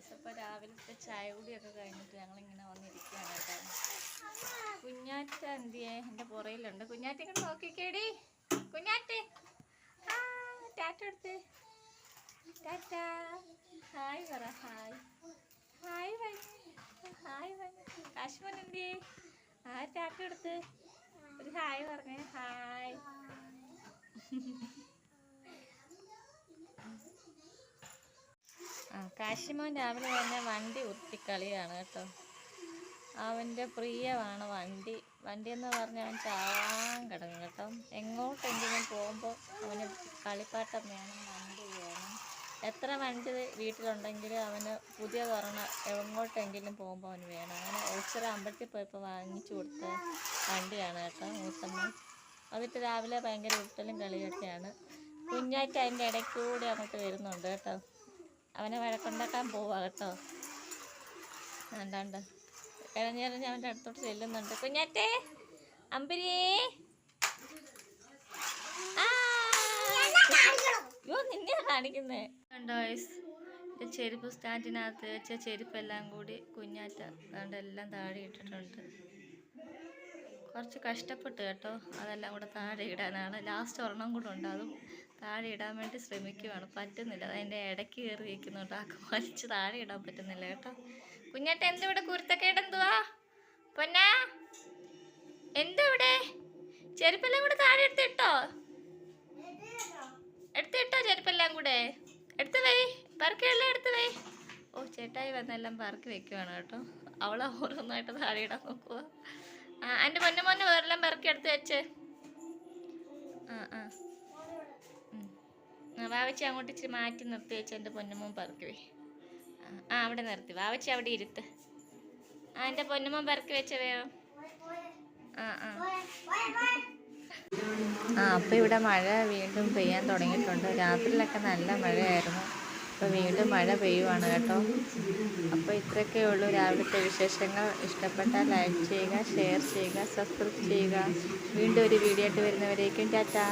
Guys അപ്പോൾ രാവിലത്തെ ചായ കൂടിയൊക്കെ കഴിഞ്ഞിട്ട് ഞങ്ങളിങ്ങനെ വന്നിരിക്കുകയാണ് കേട്ടോ. കുഞ്ഞാറ്റ എന്തിയേ? എന്റെ പുറയിലുണ്ട്. കുഞ്ഞാറ്റ ഇങ്ങനെ നോക്കിക്കേടി. കുഞ്ഞാറ്റ. ആ ടാറ്റ എടുത്ത്. ടാറ്റ. ഹായ് പറ ഹായ്. ഹായ് വനി ഹായ് വനി കാശ്മൻ എന്തിയേ? ആ ടാറ്റ എടുത്ത്. ഒരു ഹായ് പറഞ്ഞേ. ഹായ്. കാശിമോൻ രാവിലെ തന്നെ വണ്ടി ഉരുട്ടിക്കളിയാണ് കേട്ടോ. അവന്റെ പ്രിയമാണ് വണ്ടി. വണ്ടി എന്ന് പറഞ്ഞാൽ അവൻ ചാവാൻ കിടക്കും കേട്ടോ. എങ്ങോട്ടെങ്കിലും പോകുമ്പോൾ അവന് കളിപ്പാട്ടം വേണം വണ്ടി വേണം. എത്ര വണ്ടി വീട്ടിലുണ്ടെങ്കിലും അവന് പുതിയ പറഞ്ഞ എങ്ങോട്ടെങ്കിലും പോകുമ്പോൾ അവന് വേണം. അങ്ങനെ ഒച്ചിറ അമ്പലത്തിൽ പോയപ്പോൾ വാങ്ങിച്ചു കൊടുത്ത വണ്ടിയാണ് കേട്ടോ മൂത്തമ്മ അതിട്ട് രാവിലെ ഭയങ്കര ഉരുട്ടലും കളിയൊക്കെയാണ്. കുഞ്ഞായിട്ട് അതിന്റെ ഇടയ്ക്കൂടെ അങ്ങോട്ട് വരുന്നുണ്ട് കേട്ടോ. അവനെ വഴക്കുണ്ടാക്കാൻ പോവാ കേട്ടോ. വേണ്ടാണ്ട് ഇഴഞ്ഞിറഞ്ഞ് അവന്റെ അടുത്തോട്ട് ചെല്ലുന്നുണ്ട്. കുഞ്ഞാറ്റേ അമ്പരിയേ. അയ്യോ നിന്നെ കാണിക്കുന്നേ. കണ്ടോ ചെരുപ്പ് സ്റ്റാൻഡിനകത്ത് വെച്ച ചെരുപ്പെല്ലാം കൂടി കുഞ്ഞാറ്റ അതുകൊണ്ട് എല്ലാം താഴെ ഇട്ടിട്ടുണ്ട്. കുറച്ച് കഷ്ടപ്പെട്ട് കേട്ടോ അതെല്ലാം കൂടെ താഴെ ഇടാനാണ്. ലാസ്റ്റ് ഒരെണ്ണം കൂടെ ഉണ്ട്. അതും താഴെ ഇടാൻ വേണ്ടി ശ്രമിക്കുവാണ്. പറ്റുന്നില്ല. അതിന്റെ ഇടയ്ക്ക് കയറി വയ്ക്കുന്നുണ്ട് ആ വലിച്ച് താഴെ ഇടാൻ പറ്റുന്നില്ല കേട്ടോ. കുഞ്ഞാട്ട എന്തിവിടെ കുരുത്തക്കേട് എന്തുവാ? പൊന്നാ എന്തിവിടെ ചെരുപ്പെല്ലാം കൂടെ താഴെ എടുത്തിട്ടോ എടുത്തിട്ടോ ചെരുപ്പെല്ലാം കൂടെ. എടുത്ത് വൈ. പറക്കെല്ലാം എടുത്ത് വൈ. ഓ ചേട്ടായി വന്നെല്ലാം പറക്കി വെക്കുവാണ് കേട്ടോ. അവളെ ഓരോന്നായിട്ട് താഴെ ഇടാൻ നോക്കുക ആ എന്റെ പൊന്നു വേറെല്ലാം പറക്കി എടുത്ത് വെച്ചേ. ആ ആ. വാവച്ചി അങ്ങോട്ട് ഇച്ചിരി മാറ്റി നിർത്തി വെച്ച് എന്റെ പൊന്നുമോൻ പെറുക്കി വേ ആ, അവിടെ നിർത്തി. വാവച്ചി അവിടെ ഇരുത്ത്. ആ എന്റെ പൊന്നുമോൻ പെറുക്കി വെച്ച വേഗം. ആ ആ. ആ അപ്പോൾ ഇവിടെ മഴ വീണ്ടും പെയ്യാൻ തുടങ്ങിയിട്ടുണ്ട്. രാത്രിയിലൊക്കെ നല്ല മഴയായിരുന്നു. അപ്പോൾ വീണ്ടും മഴ പെയ്യുവാണ് കേട്ടോ. അപ്പോൾ ഇത്രയൊക്കെ ഉള്ളൂ രാവിലത്തെ വിശേഷങ്ങൾ. ഇഷ്ടപ്പെട്ടാൽ ലൈക്ക് ചെയ്യുക ഷെയർ ചെയ്യുക സബ്സ്ക്രൈബ് ചെയ്യുക. വീണ്ടും ഒരു വീഡിയോ ആയിട്ട് വരുന്നവരേക്കും ടാറ്റാ.